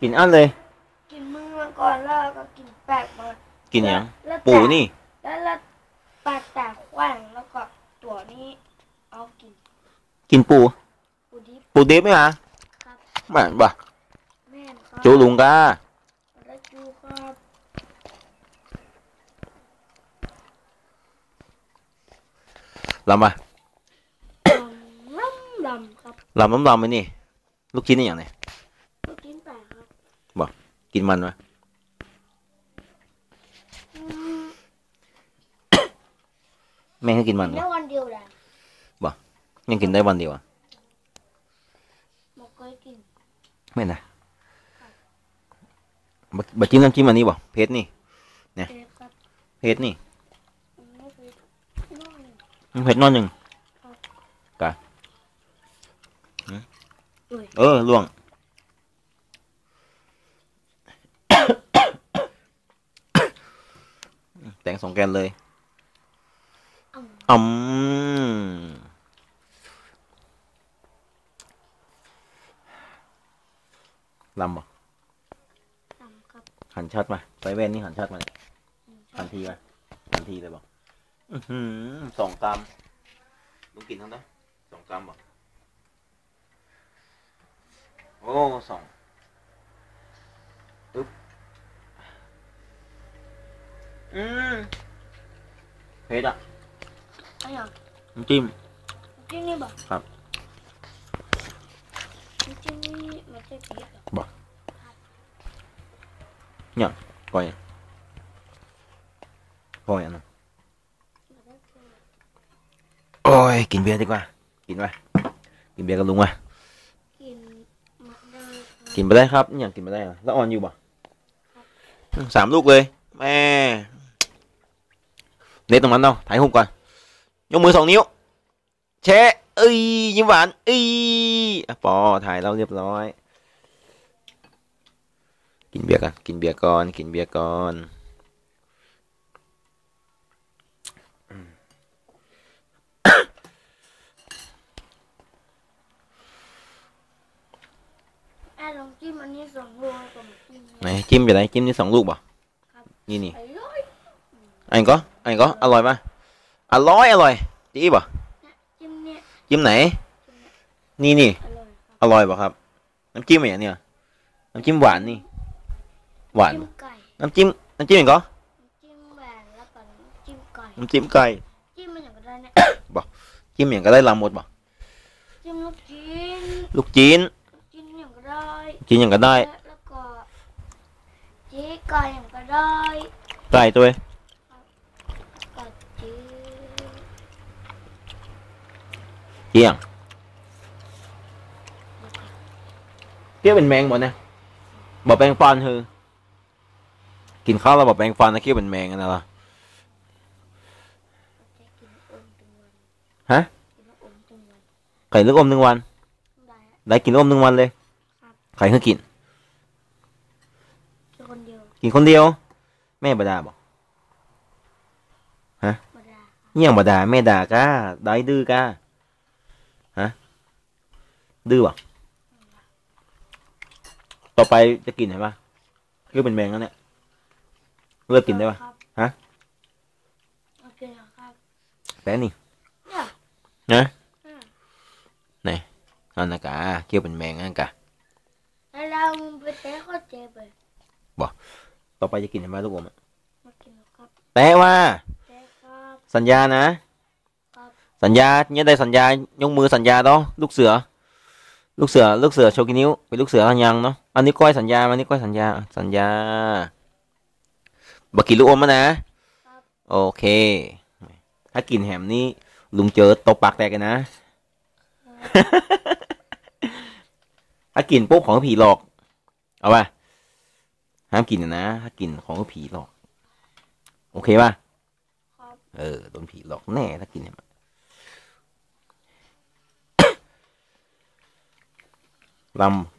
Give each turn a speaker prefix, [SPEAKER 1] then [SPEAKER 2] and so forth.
[SPEAKER 1] กินอันเลย
[SPEAKER 2] กินมือมันก่อนแล้วก็กินแปากมา
[SPEAKER 1] กินหยัง
[SPEAKER 2] แล้ว
[SPEAKER 1] ปูนี่
[SPEAKER 2] แล้วแล้วปากแตกแขว่งแล้วก็ตัวนี้เอากิน
[SPEAKER 1] กินปู
[SPEAKER 2] ปูดิบ
[SPEAKER 1] ปูดิบไหมฮะ
[SPEAKER 2] ครับ
[SPEAKER 1] แม่นบ่
[SPEAKER 2] แม่นครับ
[SPEAKER 1] จูลุงกา
[SPEAKER 2] แล้วจูครับ
[SPEAKER 1] ลำบ่
[SPEAKER 2] น้ำดำครับ
[SPEAKER 1] ลำน้ำลำไหมนี่ ลูกชิ้นนี่อย่างไหน
[SPEAKER 2] ลูกชิ้นแปลกครับ
[SPEAKER 1] กินมันไหม
[SPEAKER 2] อืม
[SPEAKER 1] แม่ให้กินมัน
[SPEAKER 2] กิน
[SPEAKER 1] เหร
[SPEAKER 2] ได้
[SPEAKER 1] อ
[SPEAKER 2] วันเดียวแหละ
[SPEAKER 1] ยังกินได้วันเดียวอะ
[SPEAKER 2] บอกเคยกิน
[SPEAKER 1] ไม่นะบะบะจิ้มน้ำจิ้มอันนี้บ่เผ็ดนี่
[SPEAKER 2] เอ๊ะครับ
[SPEAKER 1] เผ็ดนี่
[SPEAKER 2] อืมไม่เคยน้อย
[SPEAKER 1] มันเผ็ดน้อยหนึ่ง
[SPEAKER 2] อุ้ย
[SPEAKER 1] เออล่วง แต่งสองแกนเลย
[SPEAKER 2] อ่ำ
[SPEAKER 1] อืมลำบ่
[SPEAKER 2] ดำครับ
[SPEAKER 1] หันชัดมาใส่แว่นนี่หันชัดมาเลย
[SPEAKER 2] อืม
[SPEAKER 1] ทันทีมาทันทีเลยบอกอือหือสองกรัมลุงกินทั้งนั้นสองกรัมบอกโอ้สองปึ๊บ อืมเผ็ดอะ
[SPEAKER 2] อันยัง
[SPEAKER 1] น้ำจิ้ม
[SPEAKER 2] น้ำจิ้มนี่บอก
[SPEAKER 1] ครับ
[SPEAKER 2] น้ำจิ้มนี่มันจะพริกเหรอ
[SPEAKER 1] ก่อยก่อยอันนั้น
[SPEAKER 2] มันจะพริก
[SPEAKER 1] โอ้ยกินเบียร์ดีกว่ากินไปกินเบียร์กับลุงมา
[SPEAKER 2] กินมะนาวครับ
[SPEAKER 1] กินไปได้ครับนี่อย่างกินไปได้เหรอแล้วออนอยู่บ่อืมสามลูกเลย แม่ เน็ตตรงนั้นเนาะถ่ายรูปก่อนยกมือสองนิ้วแชะเอ้ยยิ้มหวานเอ้ยอะปอถ่ายเราเรียบร้อย กินเบียร์กันกินเบียร์ก่อนกินเบียร์ก่อนอืม
[SPEAKER 2] ไอ้ลองจิ้มอันนี้สองลูกกับจิ้ม
[SPEAKER 1] ไหนจิ้มอยู่ไหนจิ้มนี่สองลูกบ่
[SPEAKER 2] ครับ
[SPEAKER 1] นี่นี่
[SPEAKER 2] อร่อย
[SPEAKER 1] อันนก็ อันนก็อร่อยปะอร่อยอร่อยจี้บ่
[SPEAKER 2] จิ้มเนี่ย
[SPEAKER 1] จิ้มไหน นี่นี่
[SPEAKER 2] อร่อยครับ
[SPEAKER 1] อร่อยป่ะครับ น้ำจิ้มอะไรเนี่ยน้ำจิ้มหวานนี่ หวาน
[SPEAKER 2] จิ้มไก่
[SPEAKER 1] น้ำจิ้มน้ำจิ้มอย่างก็
[SPEAKER 2] จิ้มแหวนแล้วก็จิ้มไก่
[SPEAKER 1] น้ำจิ้มไก่
[SPEAKER 2] จิ้มมันอย่างก็ได้เนี่ย
[SPEAKER 1] จิ้มอย่างก็ได้ลำหมดป่ะ
[SPEAKER 2] จิ้มลูกชิ้น
[SPEAKER 1] ลูกจีน
[SPEAKER 2] จิ้มอย่างก็ได้
[SPEAKER 1] จีนอย่างก็ได้
[SPEAKER 2] แล้วก็จี้ไก่อย่างก็ได้
[SPEAKER 1] ไก่ตัวเอง
[SPEAKER 2] ก็จี้
[SPEAKER 1] เจียงเกี้ยวเป็นแมงหมดนะบอกแปลงฟันคือกินข้าวแล้วบอกแปลงฟันนะเกี้ยวเป็นแมงกันนะล่ะ
[SPEAKER 2] จะกินอมทุกวัน
[SPEAKER 1] ฮะ
[SPEAKER 2] กินอมทุกวัน
[SPEAKER 1] ไก่ลูกอมหนึ่งวัน
[SPEAKER 2] ได้อะ
[SPEAKER 1] ได้กินลูกอมหนึ่งวันเลย
[SPEAKER 2] ครับ
[SPEAKER 1] ใครเคยกิน
[SPEAKER 2] กินคนเดียว
[SPEAKER 1] กินคนเดียว แม่บดาบอก
[SPEAKER 2] มาได้
[SPEAKER 1] เยี่ยงบดาแม่ด่ากาได้ดื้อกาฮะ ดื้อบ่ต่อไปจะกินเห็นปะคือเป็นแมงแล้วเนี่ยเลิกกินได้ปะ
[SPEAKER 2] ครับ
[SPEAKER 1] ฮะ
[SPEAKER 2] โอเคครับ
[SPEAKER 1] แป๊บนี่
[SPEAKER 2] เนี่ย
[SPEAKER 1] นะ
[SPEAKER 2] อืม
[SPEAKER 1] อันนะกาเกี่ยวเป็นแมงอันกะ
[SPEAKER 2] แล้วเราไปเตะเขาเจ็บเลย
[SPEAKER 1] ต่อไปจะกินเห็นปะลูกอมอะ
[SPEAKER 2] มากินแล้วครับ
[SPEAKER 1] แต่ว่า
[SPEAKER 2] เตะครับ
[SPEAKER 1] สัญญานะ
[SPEAKER 2] ครับ
[SPEAKER 1] สัญญาเนี่ยได้สัญญายกมือสัญญาต้องลูกเสือ ลูกเสือลูกเสือโชกินิ้วเป็นลูกเสือกันยังเนาะอันนี้ก้อยสัญญาอันนี้ก้อยสัญญาสัญญาบักกินลูกอมมานะโอเค ถ้ากินแหมนี่ลุงเจอตบปากแตกกันนะ ถ้ากินปุ๊บของผีหลอก เอาป่ะห้ามกินนะ ถ้ากินของผีหลอก โอเคป่ะ
[SPEAKER 2] ครับ
[SPEAKER 1] เออโดนผีหลอกแน่ถ้ากินเนี่ย ลำ